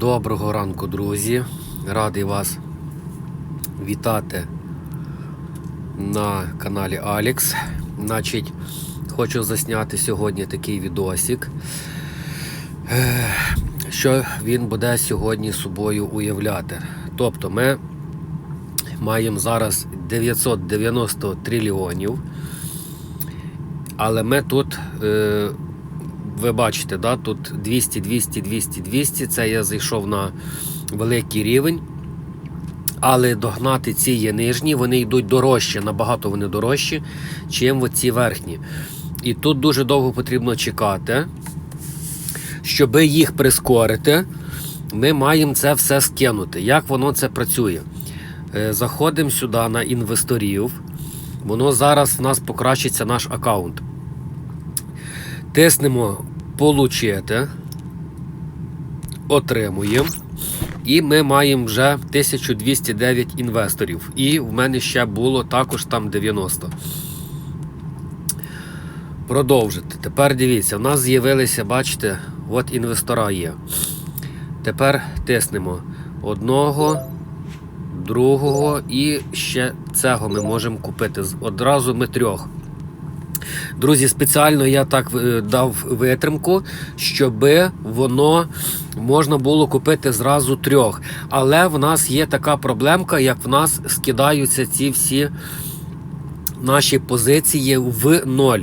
Доброго ранку, друзі. Радий вас вітати на каналі Алікс. Значить, хочу засняти сьогодні такий відосик, е, що він буде сьогодні собою уявляти. Тобто ми маємо зараз 990 трильйонів, але ми тут. Ви бачите, да, тут 200, 200, 200, 200. Це я зайшов на великий рівень. Але догнати ці є нижні, вони йдуть дорожче, набагато вони дорожчі, чим ці верхні. І тут дуже довго потрібно чекати. Щоб їх прискорити, ми маємо це все скинути. Як воно це працює? Е, Заходимо сюди на інвесторів. Воно зараз в нас покращиться наш аккаунт. Тиснемо Получити. Отримуємо. І ми маємо вже 1209 інвесторів. І в мене ще було також там 90. Продовжити. Тепер дивіться, у нас з'явилися, бачите, от інвестора є. Тепер тиснемо одного, другого і ще цього ми можемо купити. Одразу ми трьох. Друзі, спеціально я так е, дав витримку, щоб воно можна було купити зразу трьох. Але в нас є така проблемка, як в нас скидаються ці всі наші позиції в ноль.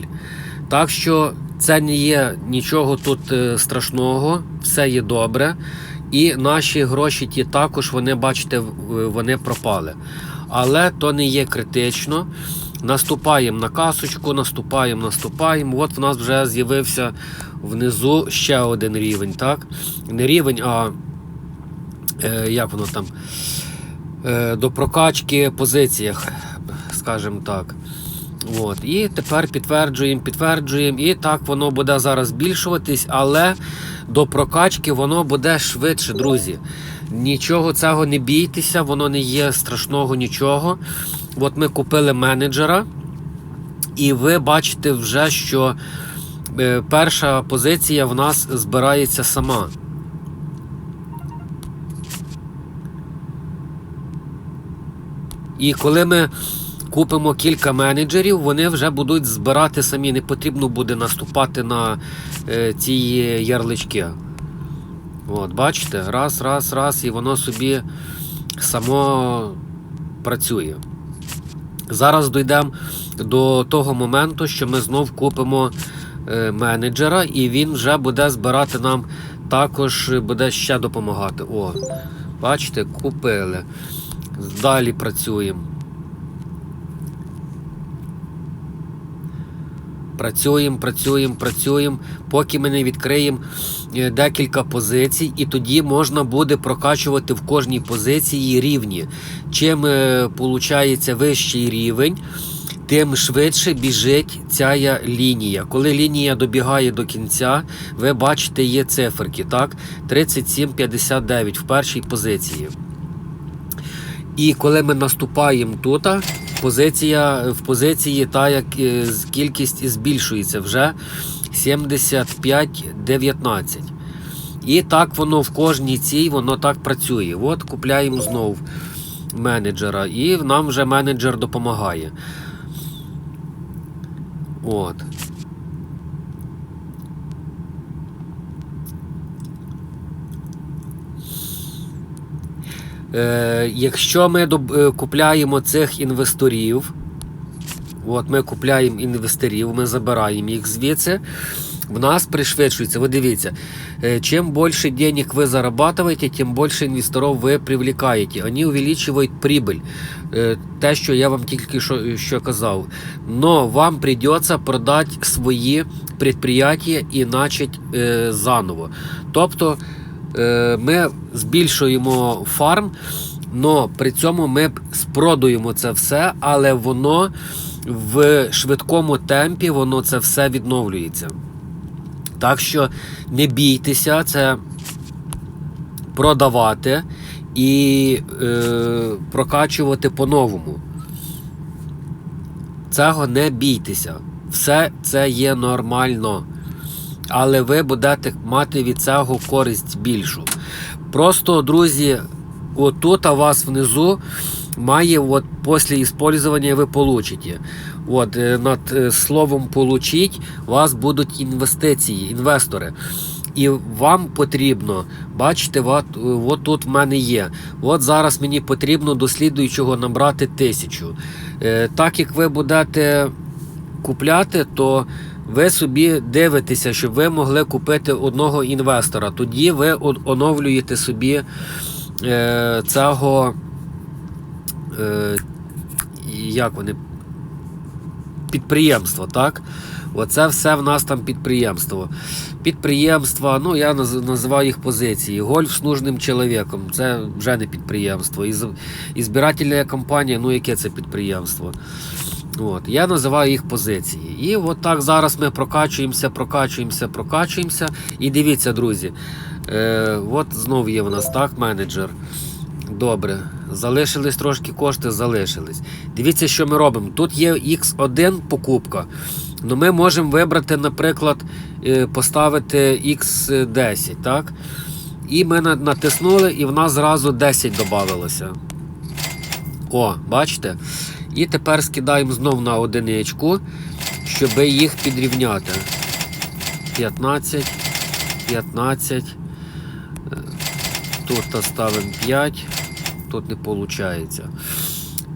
Так що це не є нічого тут е, страшного, все є добре. І наші гроші ті також, вони, бачите, вони пропали. Але то не є критично. Наступаємо на касочку, наступаємо, наступаємо. От в нас вже з'явився внизу ще один рівень. так? Не рівень, а е, як воно там е, до прокачки позиціях, скажімо так. От. І тепер підтверджуємо, підтверджуємо. І так воно буде зараз збільшуватись, але до прокачки воно буде швидше, друзі. Нічого цього не бійтеся, воно не є страшного нічого. От ми купили менеджера, і ви бачите вже, що е, перша позиція в нас збирається сама. І коли ми купимо кілька менеджерів, вони вже будуть збирати самі. Не потрібно буде наступати на е, ці ярлички. От, бачите, раз, раз, раз, і воно собі само працює. Зараз дійдемо до того моменту, що ми знов купимо е, менеджера, і він вже буде збирати нам також буде ще допомагати. О, бачите, купили. Далі працюємо. Працюємо, працюємо, працюємо, поки ми не відкриємо е, декілька позицій, і тоді можна буде прокачувати в кожній позиції рівні. Чим виходить вищий рівень, тим швидше біжить ця лінія. Коли лінія добігає до кінця, ви бачите, є циферки. так? 37,59 в першій позиції. І коли ми наступаємо тут, позиція в позиції та як кількість збільшується вже 75-19. І так воно в кожній цій воно так працює. От купляємо знову менеджера, і нам вже менеджер допомагає. От. Якщо ми е, купляємо цих інвесторів, от ми купляємо інвесторів, ми забираємо їх звідси, в нас пришвидшується. Ви дивіться, е, чим більше денег ви зарабатываете, тим більше інвесторів ви привлекаєте. Вони увеличують прибыль. Е, те, що я вам тільки що, що казав. Но вам придеться продати свої підприємства і почати е, заново. Тобто. Е, ми збільшуємо фарм, але при цьому ми спродуємо це все, але воно в швидкому темпі воно це все відновлюється. Так що не бійтеся це продавати і е, прокачувати по-новому. Цього не бійтеся. Все це є нормально але ви будете мати від цього користь більшу. Просто, друзі, отут у вас внизу має от після использования ви получите. От, е, над е, словом получить у вас будуть інвестиції, інвестори. І вам потрібно, бачите, от, е, от тут в мене є. От зараз мені потрібно до слідуючого набрати тисячу. Так як ви будете купляти, то ви собі дивитеся, щоб ви могли купити одного інвестора. Тоді ви оновлюєте собі е, цього. Е, як вони? Підприємство, так? Оце все в нас там підприємство. Підприємства, ну я називаю їх позиції. Гольф з нужним чоловіком. Це вже не підприємство. І, збирательна компанія, ну яке це підприємство. От, я називаю їх позиції. І от так зараз ми прокачуємося, прокачуємося, прокачуємося. І дивіться, друзі. Е, от знову є в нас так, менеджер. Добре. Залишились трошки кошти, залишились. Дивіться, що ми робимо. Тут є X1 покупка. Ну, ми можемо вибрати, наприклад, е, поставити X10, так? І ми натиснули, і в нас зразу 10 додавалося. О, бачите? І тепер скидаємо знов на одиничку, щоб їх підрівняти. 15, 15. Е, Тут ставимо 5, тут не виходить.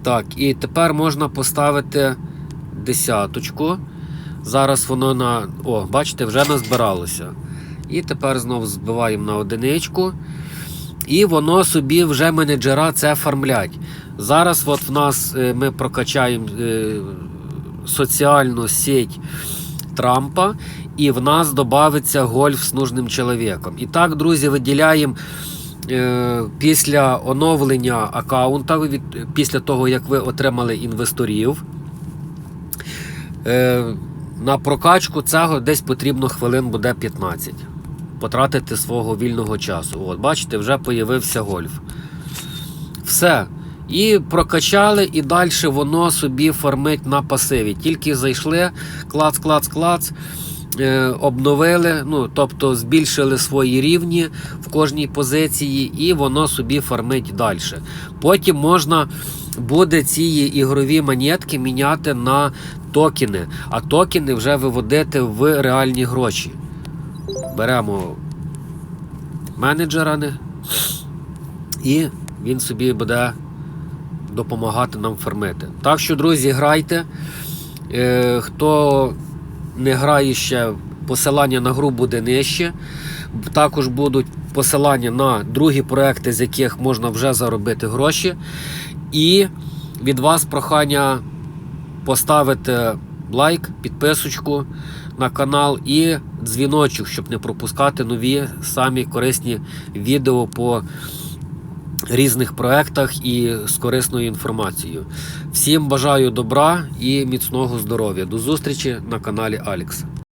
Так, і тепер можна поставити десяточку. Зараз воно на. О, бачите, вже назбиралося. І тепер знову збиваємо на одиничку. І воно собі вже менеджера це оформлять. Зараз от в нас е, ми прокачаємо е, соціальну сеть Трампа, і в нас додається гольф з нужним чоловіком. І так, друзі, виділяємо е, після оновлення аккаунта, після того, як ви отримали інвесторів. На прокачку цього десь потрібно хвилин буде 15. Потратити свого вільного часу. От, бачите, вже появився гольф. Все. І прокачали, і далі воно собі фармить на пасиві. Тільки зайшли, клац, клац, клац, е, обновили, ну, тобто збільшили свої рівні в кожній позиції, і воно собі фармить далі. Потім можна буде ці ігрові монетки міняти на токени, а токени вже виводити в реальні гроші. Беремо менеджера не, і він собі буде допомагати нам фармити. Так що, друзі, грайте. Е, хто не грає ще, посилання на гру буде нижче. Також будуть посилання на другі проекти, з яких можна вже заробити гроші. І від вас прохання поставити лайк, підписочку на канал і дзвіночок, щоб не пропускати нові самі корисні відео по різних проектах і з корисною інформацією. Всім бажаю добра і міцного здоров'я. До зустрічі на каналі Алікс.